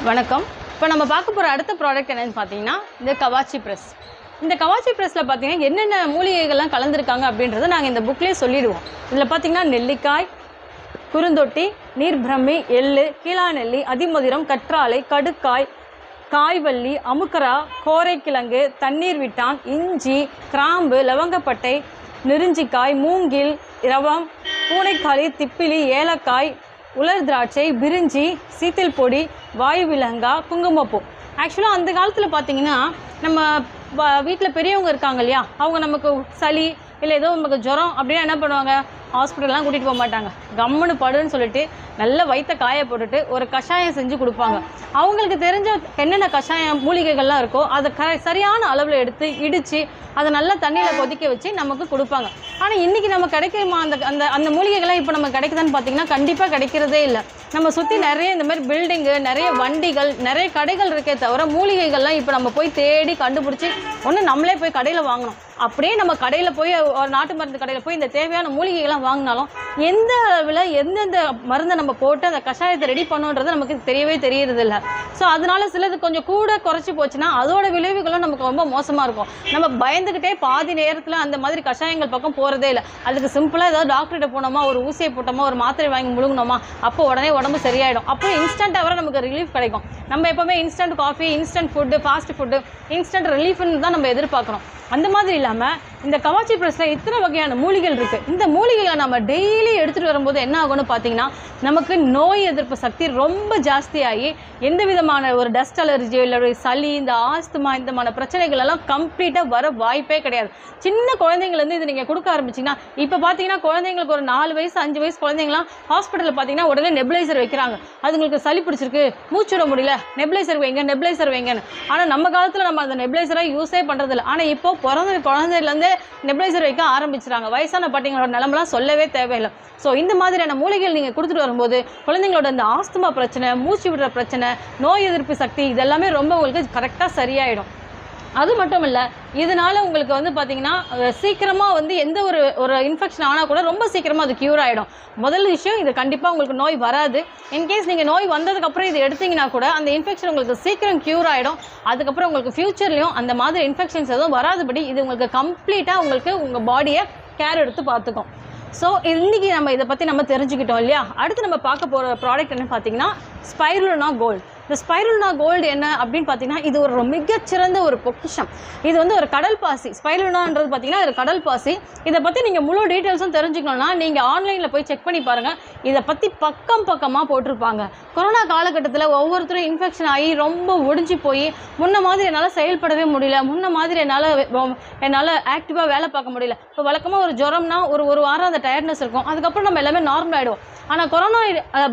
வணக்கம் இப்போ நம்ம பார்க்க போகிற அடுத்த ப்ராடக்ட் என்னன்னு பார்த்தீங்கன்னா இந்த கவாச்சி ப்ரெஸ் இந்த கவாச்சி ப்ரெஸ்ஸில் பார்த்தீங்கன்னா என்னென்ன மூலிகைகள்லாம் கலந்துருக்காங்க அப்படின்றத நாங்கள் இந்த புக்லேயே சொல்லிடுவோம். இதில் பார்த்தீங்கன்னா நெல்லிக்காய் குறுந்தொட்டி நீர்பிரமி எள்ளு கீழாநெல்லி அதிமதுரம் கற்றாழை கடுக்காய் காய்வள்ளி அமுக்கரா கோரைக்கிழங்கு தண்ணீர் விட்டான் இஞ்சி கிராம்பு லவங்கப்பட்டை நெருஞ்சிக்காய் மூங்கில் ரவம் பூனைக்காளி திப்பிலி ஏலக்காய் உலர் திராட்சை பிரிஞ்சி சீத்தல் பொடி வாயு விலங்கா குங்குமப்பூ ஆக்சுவலாக அந்த காலத்தில் பார்த்தீங்கன்னா நம்ம வீட்டில் பெரியவங்க இருக்காங்க இல்லையா? அவங்க நமக்கு சளி இல்லை ஏதோ நமக்கு ஜுரம் அப்படின்னா என்ன பண்ணுவாங்க? ஹாஸ்பிட்டல்லாம் கூட்டிகிட்டு போக மாட்டாங்க. கம்முன்னு படுன்னு சொல்லிட்டு நல்ல வயிற்ற காய போட்டுட்டு ஒரு கஷாயம் செஞ்சு கொடுப்பாங்க. அவங்களுக்கு தெரிஞ்ச என்னென்ன கஷாயம் மூலிகைகள்லாம் இருக்கோ அதை க சரியான அளவில் எடுத்து இடித்து அதை நல்லா தண்ணியில் கொதிக்க வச்சு நமக்கு கொடுப்பாங்க. ஆனால் இன்றைக்கி நம்ம கிடைக்குமா? அந்த அந்த அந்த மூலிகைகள்லாம் இப்போ நம்ம கிடைக்குதான்னு பார்த்தீங்கன்னா கண்டிப்பாக கிடைக்கிறதே இல்லை. நம்ம சுற்றி நிறைய இந்த மாதிரி பில்டிங்கு நிறைய வண்டிகள் நிறைய கடைகள் இருக்கே தவிர மூலிகைகள்லாம் இப்போ நம்ம போய் தேடி கண்டுபிடிச்சி ஒன்று நம்மளே போய் கடையில் வாங்கணும். அப்படியே நம்ம கடையில் போய் ஒரு நாட்டு மருந்து கடையில் போய் இந்த தேவையான மூலிகைகள்லாம் வாங்கினாலும் எந்த அளவில் எந்தெந்த மருந்தை நம்ம போட்டு அந்த கஷாயத்தை ரெடி பண்ணுன்றது நமக்கு தெரியவே தெரியறதில்ல. ஸோ அதனால சிலது கொஞ்சம் கூட குறைச்சி போச்சுன்னா அதோட விளைவுகளும் நமக்கு ரொம்ப மோசமாக இருக்கும். நம்ம பயந்துக்கிட்டே பாதி நேரத்தில் அந்த மாதிரி கஷாயங்கள் பக்கம் போகிறதே இல்லை. அதுக்கு சிம்பிளாக ஏதாவது டாக்டர்கிட்ட போனோமா ஒரு ஊசியை போட்டோமா ஒரு மாத்திரை வாங்கி முழுங்கினோமா அப்போ உடனே உடம்பு சரியாயிடும். அப்போ இன்ஸ்டண்ட்டாக வர நமக்கு ரிலீஃப் கிடைக்கும். நம்ம எப்போவுமே instant coffee instant food fast food instant ரிலீஃப்னு தான் நம்ம எதிர்பார்க்குறோம் அந்த மாதிரி இல்லாமல் இந்த கவாச்சி ப்ரெஸ்ஸில் இத்தனை வகையான மூலிகைகள் இருக்குது இந்த மூலிகைகளை நம்ம டெய்லி எடுத்துகிட்டு வரும்போது என்ன ஆகும்னு பார்த்தீங்கன்னா நமக்கு நோய் எதிர்ப்பு சக்தி ரொம்ப ஜாஸ்தியாகி எந்த விதமான ஒரு டஸ்ட் அலர்ஜி இல்லை ஒரு சளி இந்த ஆஸ்துமா இந்த மாதிரி பிரச்சனைகள் எல்லாம் கம்ப்ளீட்டாக வர வாய்ப்பே கிடையாது. சின்ன குழந்தைங்கள்லேருந்து இது நீங்கள் கொடுக்க ஆரம்பிச்சிங்கன்னா இப்போ பார்த்தீங்கன்னா குழந்தைங்களுக்கு ஒரு நாலு வயசு அஞ்சு வயசு குழந்தைங்களாம் ஹாஸ்பிட்டலில் பார்த்தீங்கன்னா உடனே நெபிளைசர் வைக்கிறாங்க. அதுங்களுக்கு சளி பிடிச்சிருக்கு மூச்சு விட முடியல நெபிளைசர் வைங்க நெபிளைசர் வைங்கன்னு. ஆனால் நம்ம காலத்தில் நம்ம அந்த நெபிளைசராக யூஸே பண்ணுறதில்ல ஆனால் இப்போ பிறந்த குழந்தையிலேருந்தே நெபிளைசர் வைக்க ஆரம்பிச்சிட்டாங்க வயசான பாட்டிங்களோட நிலமெல்லாம் சொல்லவே தேவையில்லை. ஸோ இந்த மாதிரியான மூலிகைகள் நீங்கள் கொடுத்துட்டு வரும்போது குழந்தைங்களோட இந்த ஆஸ்துமா பிரச்சனை மூச்சு விடுற பிரச்சனை நோய் எதிர்ப்பு சக்தி இதெல்லாமே ரொம்ப உங்களுக்கு கரெக்டாக சரியாயிடும். அது மட்டும் இல்லை இதனால உங்களுக்கு வந்து பார்த்தீங்கன்னா சீக்கிரமாக வந்து எந்த ஒரு ஒரு இன்ஃபெக்ஷன் ஆனால் கூட ரொம்ப சீக்கிரமாக அது க்யூர் ஆகிடும் முதல் விஷயம் இது கண்டிப்பாக உங்களுக்கு நோய் வராது. இன்கேஸ் நீங்கள் நோய் வந்ததுக்கப்புறம் இது எடுத்தீங்கன்னா கூட அந்த இன்ஃபெக்ஷன் உங்களுக்கு சீக்கிரம் க்யூர் ஆகிடும் அதுக்கப்புறம் உங்களுக்கு ஃப்யூச்சர்லேயும் அந்த மாதிரி இன்ஃபெக்ஷன்ஸ் எதுவும் வராதபடி இது உங்களுக்கு கம்ப்ளீட்டாக உங்களுக்கு உங்கள் பாடியை கேர் எடுத்து பார்த்துக்கும் ஸோ இன்றைக்கி நம்ம இதை பற்றி நம்ம தெரிஞ்சுக்கிட்டோம் இல்லையா? அடுத்து நம்ம பார்க்க போகிற ப்ராடக்ட் என்ன பார்த்தீங்கன்னா ஸ்பைருனா கோல்டு இந்த ஸ்பைரல்னா கோல்டு என்ன அப்படின்னு பார்த்தீங்கன்னா இது ஒரு மிகச்சிறந்த ஒரு பொக்கிஷம். இது வந்து ஒரு கடல் பாசி. ஸ்பைரல்னான்றது பார்த்தீங்கன்னா ஒரு கடல் பாசி. இதை பற்றி நீங்கள் முழு டீட்டெயில்ஸும் தெரிஞ்சுக்கணும்னா நீங்கள் ஆன்லைனில் போய் செக் பண்ணி பாருங்கள் இதை பற்றி பக்கம் பக்கமாக போட்டிருப்பாங்க. கொரோனா காலகட்டத்தில் ஒவ்வொருத்தரும் இன்ஃபெக்ஷன் ஆகி ரொம்ப ஒடிஞ்சு போய் முன்ன மாதிரி என்னால் செயல்படவே முடியல. முன்ன மாதிரி என்னால் என்னால் ஆக்டிவாக வேலை பார்க்க முடியல. இப்போ வழக்கமாக ஒரு ஜுரம்னா ஒரு ஒரு வாரம் அந்த டயர்ட்னஸ் இருக்கும். அதுக்கப்புறம் நம்ம எல்லாமே நார்மல் ஆகிடுவோம் ஆனால் கொரோனா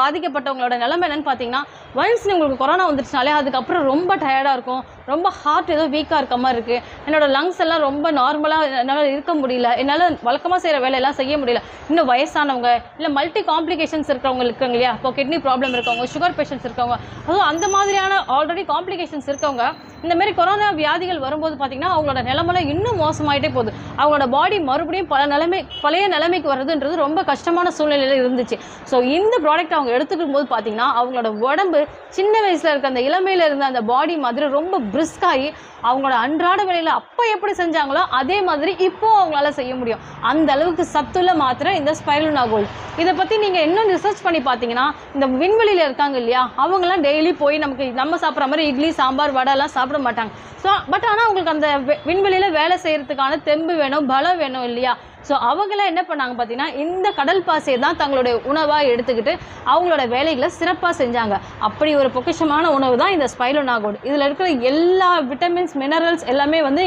பாதிக்கப்பட்டவங்களோட நிலைமை என்னென்னு பார்த்தீங்கன்னா ஒன்ஸ் உங்களுக்கு கொரோனா வந்துருச்சுனாலே அதுக்கப்புறம் ரொம்ப டயர்டாக இருக்கும். ரொம்ப ஹார்ட் ஏதோ வீக்காக இருக்க மாதிரி இருக்குது என்னோடய லங்ஸ் எல்லாம் ரொம்ப நார்மலாக என்னால் இருக்க முடியல. என்னால் வழக்கமாக செய்கிற வேலையெல்லாம் செய்ய முடியல. இன்னும் வயசானவங்க இல்லை மல்டி காம்ப்ளிகேஷன்ஸ் இருக்கிறவங்க இருக்காங்க இல்லையா? இப்போ கிட்னி ப்ராப்ளம் இருக்கவங்க சுகர் பேஷண்ட்ஸ் இருக்கவங்க அதுவும் அந்த மாதிரியான ஆல்ரெடி காம்ப்ளிகேஷன்ஸ் இருக்கவங்க இந்தமாரி கொரோனா வியாதிகள் வரும்போது பார்த்தீங்கன்னா அவங்களோட நிலமலை இன்னும் மோசமாயிட்டே போகுது. அவங்களோட பாடி மறுபடியும் பல நிலைமை பழைய நிலைமைக்கு வருதுன்றது ரொம்ப கஷ்டமான சூழ்நிலையில் இருந்துச்சு. ஸோ இந்த ப்ராடக்ட் அவங்க எடுத்துக்கும் போது பார்த்தீங்கன்னா அவங்களோட உடம்பு சின்ன வயசில் இருக்க அந்த இளமையில் இருந்த அந்த பாடி மாதிரி ரொம்ப பிரிஸ்காகி அவங்களோட அன்றாட வேலையில் அப்போ எப்படி செஞ்சாங்களோ அதே மாதிரி இப்போ அவங்களால செய்ய முடியும். அந்த அளவுக்கு சத்துள்ள மாத்திரை இந்த ஸ்பைலுனா கோல்டு. இதை பற்றி நீங்கள் இன்னும் ரிசர்ச் பண்ணி பார்த்தீங்கன்னா இந்த விண்வெளியில் இருக்காங்க இல்லையா அவங்கெல்லாம் டெய்லி போய் நமக்கு நம்ம சாப்பிட்ற மாதிரி இட்லி சாம்பார் வடைலாம் சாப்பிட மாட்டாங்க. ஸோ பட் ஆனால் அவங்களுக்கு அந்த விண்வெளியில் வேலை செய்கிறதுக்கான தெம்பு வேணும் பலம் வேணும் இல்லையா? ஸோ அவங்களாம் என்ன பண்ணாங்க பார்த்தீங்கன்னா இந்த கடல் பாசையை தான் தங்களுடைய உணவாக எடுத்துக்கிட்டு அவங்களோட வேலைகளை சிறப்பாக செஞ்சாங்க. அப்படி ஒரு பொக்கிஷமான உணவு தான் இந்த ஸ்பைலோனா இதில் இருக்கிற எல்லா விட்டமின்ஸ் மினரல்ஸ் எல்லாமே வந்து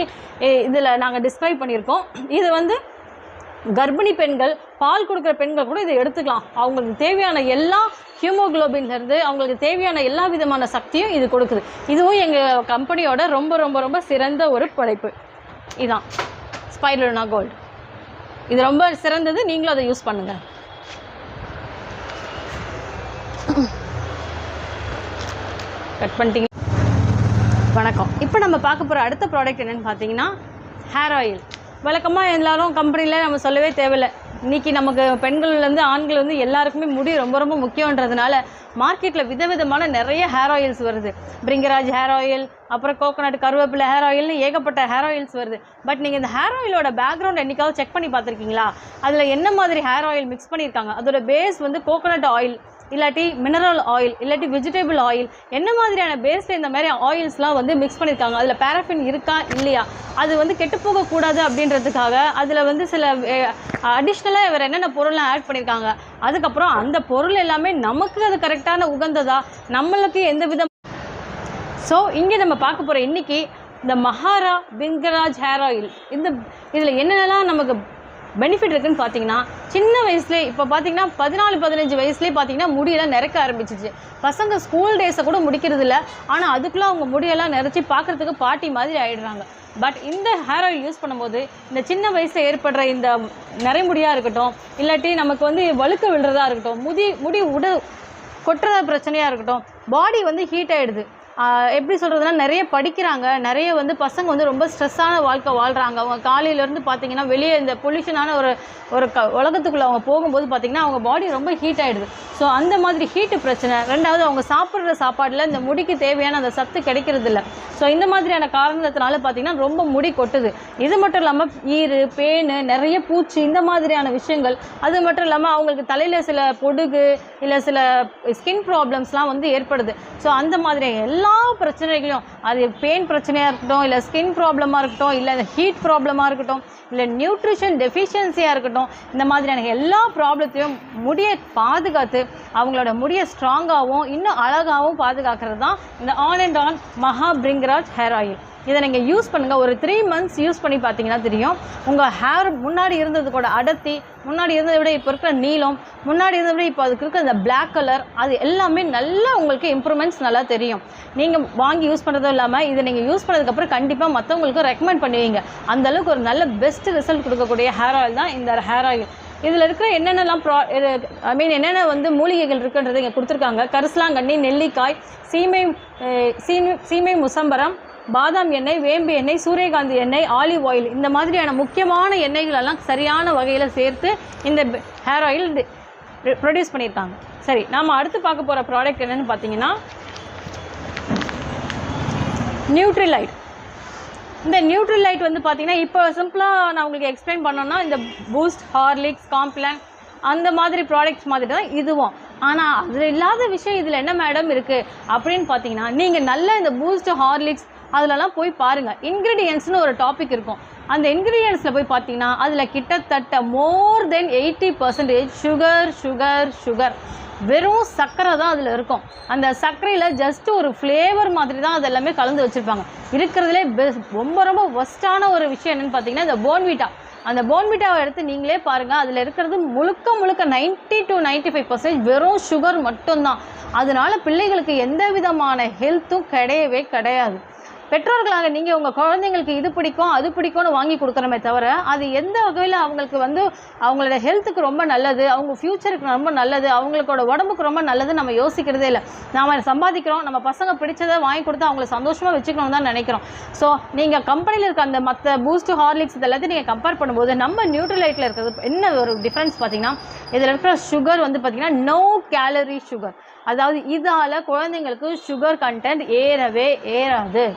இதில் நாங்கள் டிஸ்கிரைப் பண்ணியிருக்கோம். இது வந்து கர்ப்பிணி பெண்கள் பால் கொடுக்குற பெண்கள் கூட இதை எடுத்துக்கலாம். அவங்களுக்கு தேவையான எல்லா ஹியூமோகுளோபின்லேருந்து அவங்களுக்கு தேவையான எல்லா விதமான சக்தியும் இது கொடுக்குது. இதுவும் எங்கள் கம்பெனியோட ரொம்ப ரொம்ப ரொம்ப சிறந்த ஒரு படைப்பு. இதான். ஸ்பைரல்னா கோல்டு இது ரொம்ப சிறந்தது நீங்களும் அதை யூஸ் பண்ணுங்கள் கட் பண்ணிட்டீங்க. வணக்கம். இப்போ நம்ம பார்க்க போகிற அடுத்த ப்ராடக்ட் என்னன்னு பார்த்தீங்கன்னா ஹேர் ஆயில் வழக்கமாக எல்லாரும் கம்பெனியில் நம்ம சொல்லவே தேவையில்லை. இன்னைக்கு நமக்கு பெண்கள்லேருந்து ஆண்கள் வந்து எல்லாருக்குமே முடி ரொம்ப ரொம்ப முக்கியன்றதுனால மார்க்கெட்டில் விதவிதமான நிறைய ஹேர் ஆயில்ஸ் வருது. பிரிங்கராஜ் ஹேர் ஆயில் அப்புறம் கோகோனட் கருவேப்பிலை ஹேர் ஆயில்னு ஏகப்பட்ட ஹேர் ஆயில்ஸ் வருது. பட் நீங்கள் இந்த ஹேர் ஆயிலோட பேக்ரவுண்ட் என்றைக்காவது செக் பண்ணி பார்த்துருக்கீங்களா? அதில் என்ன மாதிரி ஹேர் ஆயில் மிக்ஸ் பண்ணியிருக்காங்க? அதோட பேஸ் வந்து கோகோனட் ஆயில் இல்லாட்டி மினரல் ஆயில் இல்லாட்டி வெஜிடபிள் ஆயில் என்ன மாதிரியான பேஸில் இந்த மாதிரி ஆயில்ஸ்லாம் வந்து மிக்ஸ் பண்ணியிருக்காங்க அதில் பேராஃபின் இருக்கா இல்லையா? அது வந்து கெட்டு போகக்கூடாது அப்படின்றதுக்காக அதில் வந்து சில அடிஷ்னலாக வேறு என்னென்ன பொருள்லாம் ஆட் பண்ணியிருக்காங்க அதுக்கப்புறம் அந்த பொருள் எல்லாமே நமக்கு அது கரெக்டான உகந்ததா? நம்மளுக்கு எந்த வித ஸோ இங்கே நம்ம பார்க்க போகிற இன்றைக்கி இந்த மஹாரா பிங்கராஜ் ஹேர் ஆயில் இந்த இதில் என்னென்னலாம் நமக்கு பெனிஃபிட் இருக்குன்னு பார்த்தீங்கன்னா சின்ன வயசுலேயே இப்போ பார்த்தீங்கன்னா பதினாலு பதினஞ்சு வயசுலேயே பார்த்தீங்கன்னா முடியெல்லாம் நிறக்க ஆரம்பிச்சிச்சு. பசங்க ஸ்கூல் டேஸை கூட முடிக்கிறது இல்லை ஆனால் அதுக்குள்ளே அவங்க முடியெல்லாம் நிறச்சி பார்க்குறதுக்கு பாட்டி மாதிரி ஆயிடுறாங்க. பட் இந்த ஹேர் ஆயில் யூஸ் பண்ணும்போது இந்த சின்ன வயசில் ஏற்படுற இந்த நிறைமுடியாக இருக்கட்டும் இல்லாட்டி நமக்கு வந்து வழுக்க விழுறதா இருக்கட்டும் முடி முடி உட கொட்டுற பிரச்சனையாக இருக்கட்டும் பாடி வந்து ஹீட் ஆகிடுது எப்படி சொல்கிறதுனா நிறைய படிக்கிறாங்க. நிறைய வந்து பசங்க வந்து ரொம்ப ஸ்ட்ரெஸ்ஸான வாழ்க்கை வாழ்கிறாங்க அவங்க காலையிலேருந்து பார்த்தீங்கன்னா வெளியே இந்த பொல்யூஷனான ஒரு ஒரு க உலகத்துக்குள்ளே அவங்க போகும்போது பார்த்திங்கன்னா அவங்க பாடி ரொம்ப ஹீட் ஆகிடுது ஸோ அந்த மாதிரி ஹீட்டு பிரச்சனை. ரெண்டாவது அவங்க சாப்பிட்ற சாப்பாட்டில் இந்த முடிக்கு தேவையான அந்த சத்து கிடைக்கிறதில்ல. ஸோ இந்த மாதிரியான காரணத்தினால பார்த்தீங்கன்னா ரொம்ப முடி கொட்டுது. இது மட்டும் இல்லாமல் ஈறு பேனு நிறைய பூச்சி இந்த மாதிரியான விஷயங்கள். அது மட்டும் இல்லாமல் அவங்களுக்கு தலையில் சில பொடுகு இல்லை சில ஸ்கின் ப்ராப்ளம்ஸ்லாம் வந்து ஏற்படுது. ஸோ அந்த மாதிரி எல்லா எல்லா பிரச்சனைகளையும் அது பெயின் பிரச்சனையாக இருக்கட்டும் இல்லை ஸ்கின் ப்ராப்ளமாக இருக்கட்டும் இல்லை ஹீட் ப்ராப்ளமாக இருக்கட்டும் இல்லை நியூட்ரிஷன் டெஃபிஷியன்சியாக இருக்கட்டும் இந்த மாதிரியான எல்லா ப்ராப்ளத்தையும் முடியை பாதுகாத்து அவங்களோட முடியை ஸ்ட்ராங்காகவும் இன்னும் அழகாகவும் பாதுகாக்கிறது தான் இந்த ஆன் அண்ட் ஆன் மகா பிரிங்கராஜ் ஹேர் ஆயில் இதை நீங்கள் யூஸ் பண்ணுங்கள் ஒரு த்ரீ மந்த்ஸ் யூஸ் பண்ணி பார்த்தீங்கன்னா தெரியும். உங்கள் ஹேர் முன்னாடி இருந்தது கூட அடர்த்தி முன்னாடி இருந்ததை விட இப்போ இருக்கிற நீளம் முன்னாடி இருந்ததை விட இப்போ அதுக்கு இருக்கிற அந்த பிளாக் கலர் அது எல்லாமே நல்லா உங்களுக்கு இம்ப்ரூவ்மெண்ட்ஸ் நல்லா தெரியும். நீங்கள் வாங்கி யூஸ் பண்ணுறதும் இல்லாமல் இதை நீங்கள் யூஸ் பண்ணதுக்கப்புறம் கண்டிப்பாக மற்றவங்களுக்கு ரெக்கமெண்ட் பண்ணுவீங்க. அந்த அளவுக்கு ஒரு நல்ல பெஸ்ட் ரிசல்ட் கொடுக்கக்கூடிய ஹேர் ஆயில் தான் இந்த ஹேர் ஆயில் இதில் இருக்கிற என்னென்னலாம் ப்ரா ஐ மீன் என்னென்ன வந்து மூலிகைகள் இருக்குன்றது இங்கே கொடுத்துருக்காங்க. கரிசலாங்கண்ணி நெல்லிக்காய் சீமை சீமை சீமை முசம்பரம் பாதாம் எண்ணெய் வேம்பு எண்ணெய் சூரியகாந்தி எண்ணெய் ஆலிவ் ஆயில் இந்த மாதிரியான முக்கியமான எண்ணெய்கள் எல்லாம் சரியான வகையில் சேர்த்து இந்த ஹேர் ஆயில் ப்ரொடியூஸ் பண்ணியிருக்காங்க. சரி நாம் அடுத்து பார்க்க போகிற ப்ராடக்ட் என்னன்னு பார்த்தீங்கன்னா நியூட்ரிலைட் இந்த நியூட்ரிலைட் வந்து பார்த்தீங்கன்னா இப்போ சிம்பிளாக நான் உங்களுக்கு எக்ஸ்பிளைன் பண்ணோன்னா இந்த பூஸ்ட் ஹார்லிக்ஸ் காம்ப்ளான் அந்த மாதிரி ப்ராடக்ட்ஸ் மாதிரி தான் இதுவும். ஆனால் அதில் இல்லாத விஷயம் இதில் என்ன மேடம் இருக்குது அப்படின்னு பார்த்தீங்கன்னா நீங்கள் நல்ல இந்த பூஸ்ட் ஹார்லிக்ஸ் அதிலலாம் போய் பாருங்கள் இன்க்ரீடியன்ஸ்னு ஒரு டாபிக் இருக்கும். அந்த இன்க்ரீடியன்ஸில் போய் பார்த்தீங்கன்னா அதில் கிட்டத்தட்ட more than eighty percentage sugar sugar sugar வெறும் சர்க்கரை தான் அதில் இருக்கும். அந்த சர்க்கரையில் ஜஸ்ட் ஒரு ஃப்ளேவர் மாதிரி தான் அது எல்லாமே கலந்து வச்சுருப்பாங்க. இருக்கிறதுலே பெஸ்ட் ரொம்ப ரொம்ப ஒஸ்ட்டான ஒரு விஷயம் என்னென்னு பார்த்தீங்கன்னா இந்த போன்விட்டா அந்த போன்விட்டாவை எடுத்து நீங்களே பாருங்கள் அதில் இருக்கிறது முழுக்க முழுக்க 90 டு 95% ஃபைவ் பர்சன்டேஜ் வெறும் சுகர் மட்டும்தான். அதனால் பிள்ளைகளுக்கு எந்த விதமான ஹெல்த்தும் கிடையவே கிடையாது. பெற்றோர்களாக நீங்கள் உங்கள் குழந்தைங்களுக்கு இது பிடிக்கும் அது பிடிக்கும்னு வாங்கி கொடுக்குறமே தவிர அது எந்த வகையில் அவங்களுக்கு வந்து அவங்களோட ஹெல்த்துக்கு ரொம்ப நல்லது அவங்க ஃப்யூச்சருக்கு ரொம்ப நல்லது அவங்களோட உடம்புக்கு ரொம்ப நல்லது நம்ம யோசிக்கிறதே இல்லை. நாம சம்பாதிக்கிறோம் நம்ம பசங்க பிடிச்சதை வாங்கி கொடுத்து அவங்கள சந்தோஷமாக வச்சுக்கணும் தான் நினைக்கிறோம். ஸோ நீங்கள் கம்பெனியில் இருக்க அந்த மற்ற பூஸ்ட் ஹார்லிக்ஸ் இதெல்லாத்தையும் நீங்கள் கம்பேர் பண்ணும்போது நம்ம நியூட்ரலைட்டில் இருக்கிறது என்ன ஒரு டிஃப்ரென்ஸ் பார்த்தீங்கன்னா இதில் இருக்கிற சுகர் வந்து பார்த்திங்கன்னா நோ கேலரி சுகர் அதாவது இதால் குழந்தைங்களுக்கு சுகர் கண்டென்ட் ஏறவே ஏறாது.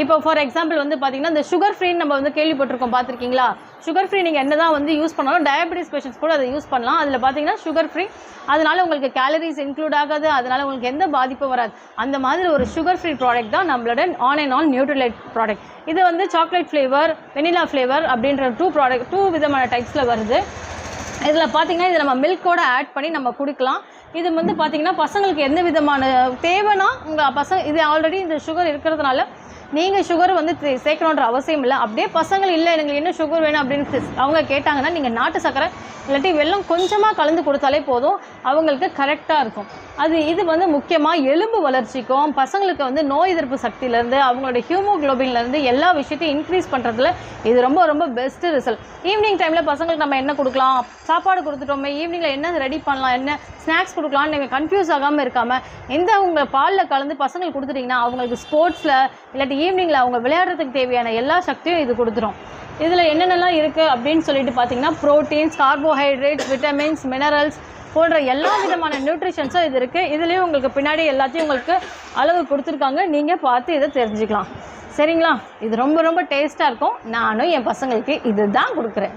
இப்போ ஃபார் எக்ஸாம்பிள் வந்து பார்த்தீங்கன்னா இந்த சுகர் ஃப்ரீன்னு நம்ம வந்து கேள்விப்பட்டிருக்கோம் பார்த்துருக்கீங்களா சுகர் ஃப்ரீ நீங்கள் என்ன தான் வந்து யூஸ் பண்ணாலும் டயபெட்டிஸ் பேஷண்ட்ஸ் கூட அதை யூஸ் பண்ணலாம். அதில் பார்த்தீங்கன்னா சுகர் ஃப்ரீ அதனால் உங்களுக்கு கேலரிஸ் இன்க்ளூட் ஆகாது அதனால் உங்களுக்கு எந்த பாதிப்பும் வராது. அந்த மாதிரி ஒரு சுகர் ஃப்ரீ ப்ராடக்ட் தான் நம்மளோட on and on Nutrilite product இது வந்து சாக்லேட் ஃப்ளேவர் வெனிலா ஃப்ளேவர் அப்படின்ற டூ ப்ராடக்ட் டூ விதமான டைப்ஸில் வருது. இதில் பார்த்தீங்கன்னா இதில் நம்ம மில்கோட ஆட் பண்ணி நம்ம கொடுக்கலாம். இது வந்து பார்த்தீங்கன்னா பசங்களுக்கு எந்த விதமான தேவைன்னா உங்கள் பசங்க இது ஆல்ரெடி இந்த சுகர் இருக்கிறதுனால நீங்கள் சுகர் வந்து சேர்க்கணுன்ற அவசியம் இல்லை. அப்படியே பசங்கள் இல்லை எனக்கு என்ன சுகர் வேணும் அப்படின்னு அவங்க கேட்டாங்கன்னா நீங்கள் நாட்டு சர்க்கரை இல்லாட்டி வெல்லம் கொஞ்சமாக கலந்து கொடுத்தாலே போதும். அவங்களுக்கு கரெக்டாக இருக்கும். அது இது வந்து முக்கியமாக எலும்பு வளர்ச்சிக்கும் பசங்களுக்கு வந்து நோய் எதிர்ப்பு சக்தியிலேருந்து அவங்களோட ஹியூமோக்ளோபின்லேருந்து எல்லா விஷயத்தையும் இன்க்ரீஸ் பண்ணுறதுல இது ரொம்ப ரொம்ப பெஸ்ட் ரிசல்ட் ஈவினிங் டைமில் பசங்களுக்கு நம்ம என்ன கொடுக்கலாம்? சாப்பாடு கொடுத்துட்டோமே ஈவினிங்கில் என்ன ரெடி பண்ணலாம்? என்ன ஸ்நாக்ஸ் கொடுக்கலாம்னு நீங்கள் கன்ஃபியூஸ் ஆகாமல் இருக்காமல் எந்த உங்கள் பாலில் கலந்து பசங்களுக்கு கொடுத்துட்டீங்கன்னா அவங்களுக்கு ஸ்போர்ட்ஸில் இல்லாட்டி ஈவினிங்கில் அவங்க விளையாடுறதுக்கு தேவையான எல்லா சக்தியும் இது கொடுத்துரும். இதில் என்னென்னலாம் இருக்குது அப்படின்னு சொல்லிட்டு பார்த்தீங்கன்னா ப்ரோட்டீன்ஸ் கார்போஹைட்ரேட்ஸ் விட்டமின்ஸ் மினரல்ஸ் போன்ற எல்லா விதமான நியூட்ரிஷன்ஸும் இது இருக்குது இதுலேயும் உங்களுக்கு பின்னாடி எல்லாத்தையும் உங்களுக்கு அளவு கொடுத்துருக்காங்க. நீங்கள் பார்த்து இதை தெரிஞ்சுக்கலாம். சரிங்களா? இது ரொம்ப ரொம்ப டேஸ்ட்டாக இருக்கும். நானும் என் பசங்களுக்கு இதுதான் கொடுக்குறேன்.